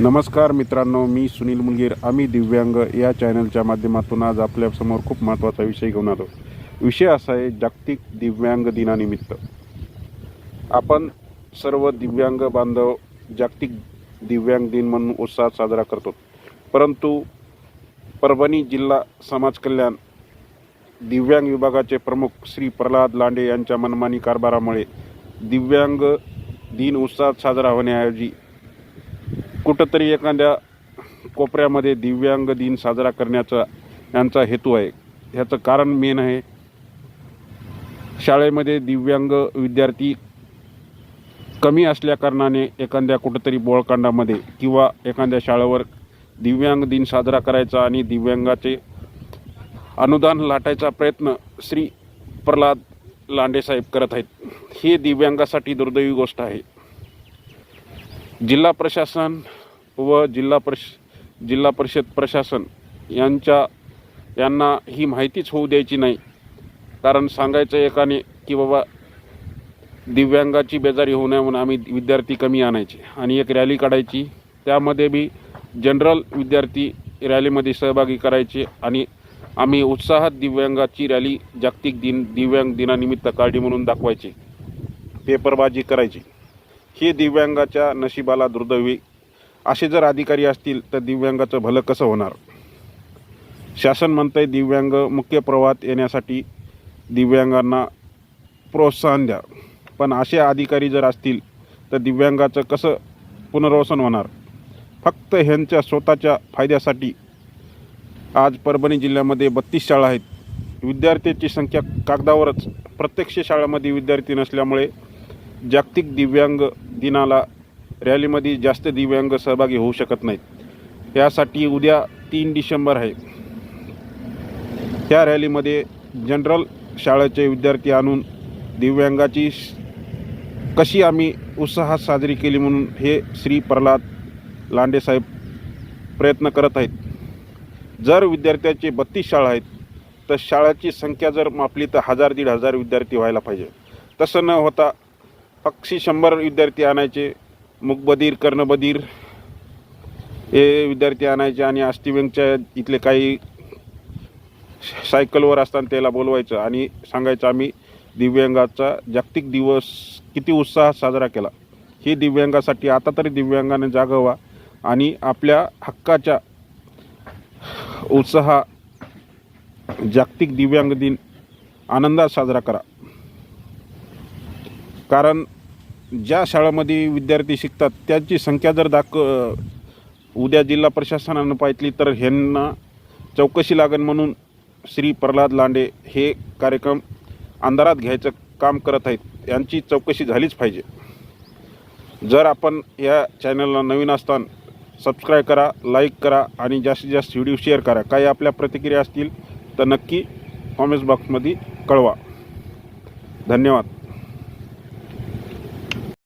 नमस्कार मित्रांनो मी सुनील मुलगीर. आम्ही दिव्यांग या चॅनलच्या माध्यमातून आज आपल्यासमोर खूप महत्त्वाचा विषय घेऊन आलो. विषय असा आहे जागतिक दिव्यांग दिनानिमित्त. आपण सर्व दिव्यांग बांधव जागतिक दिव्यांग दिन म्हणून उत्साहात साजरा करतो. परंतु परभणी जिल्हा समाज कल्याण दिव्यांग विभागाचे प्रमुख श्री प्रल्हाद लांडे यांच्या मनमानी कारभारामुळे दिव्यांग दिन उत्साहात साजरा होण्याऐवजी कुठंतरी एखाद्या कोपऱ्यामध्ये दिव्यांग दिन साजरा करण्याचा यांचा हेतू आहे. ह्याचं कारण मेन आहे. शाळेमध्ये दिव्यांग विद्यार्थी कमी असल्याकारणाने एखाद्या कुठंतरी बोळकांडामध्ये किंवा एखाद्या शाळेवर दिव्यांग दिन साजरा करायचा आणि दिव्यांगाचे अनुदान लाटायचा प्रयत्न श्री प्रल्हाद लांडेसाहेब करत आहेत. ही दिव्यांगासाठी दुर्दैवी गोष्ट आहे. जिल्हा प्रशासन व जिल्हा परिष जिल्हा परिषद प्रशासन यांच्या यांना ही माहितीच होऊ द्यायची नाही. कारण सांगायचं एकाने की बाबा दिव्यांगाची बेजारी होऊ नये म्हणून आम्ही विद्यार्थी कमी आणायचे आणि एक रॅली काढायची. त्यामध्ये बी जनरल विद्यार्थी रॅलीमध्ये सहभागी करायचे आणि आम्ही उत्साहात दिव्यांगाची रॅली जागतिक दिन दिव्यांग दिनानिमित्त काढली म्हणून दाखवायची. पेपरबाजी करायची. हे दिव्यांगाच्या नशिबाला दुर्दैवी असे जर अधिकारी असतील तर दिव्यांगाचं भलं कसं होणार? शासन म्हणतंय दिव्यांग मुख्य प्रवाहात येण्यासाठी दिव्यांगांना प्रोत्साहन द्या. पण असे अधिकारी जर असतील तर दिव्यांगाचं कसं पुनर्वसन होणार? फक्त ह्यांच्या स्वतःच्या फायद्यासाठी आज परभणी जिल्ह्यामध्ये बत्तीस शाळा आहेत. विद्यार्थ्यांची संख्या कागदावरच. प्रत्यक्ष शाळेमध्ये विद्यार्थी नसल्यामुळे जागतिक दिव्यांग दिनाला रॅलीमध्ये जास्त दिव्यांग सहभागी होऊ शकत नाहीत. यासाठी उद्या तीन डिसेंबर आहे. त्या रॅलीमध्ये जनरल शाळेचे विद्यार्थी आणून दिव्यांगाची श- कशी आम्ही उत्साहात साजरी केली म्हणून हे श्री प्रल्हाद लांडेसाहेब प्रयत्न करत आहेत. जर विद्यार्थ्याचे बत्तीस शाळा आहेत तर शाळाची संख्या जर मापली तर हजार दीड हजार विद्यार्थी व्हायला पाहिजे. तसं न होता पक्षी शंभर विद्यार्थी आणायचे मुकबधीर कर्णबधीर हे विद्यार्थी आणायचे आणि अस्थिव्यंगच्या इथले काही सायकलवर असताना त्याला बोलवायचं आणि सांगायचं आम्ही दिव्यांगाचा जागतिक दिवस किती उत्साहात साजरा केला. हे दिव्यांगासाठी आता तरी दिव्यांगाने जागवा आणि आपल्या हक्काच्या उत्साहा जागतिक दिव्यांग दिन आनंदात साजरा करा. कारण ज्या शाळामध्ये विद्यार्थी शिकतात त्यांची संख्या जर दाख उद्या जिल्हा प्रशासनानं पाहितली तर ह्यांना चौकशी लागण म्हणून श्री प्रल्हाद लांडे हे कार्यक्रम अंधारात घ्यायचं काम करत आहेत. यांची चौकशी झालीच पाहिजे. जर आपण या चॅनलला नवीन असताना सबस्क्राईब करा लाईक करा आणि जास्तीत जास्त व्हिडिओ शेअर करा. काही आपल्या प्रतिक्रिया असतील तर नक्की कॉमेंट्स बॉक्समध्ये कळवा. धन्यवाद.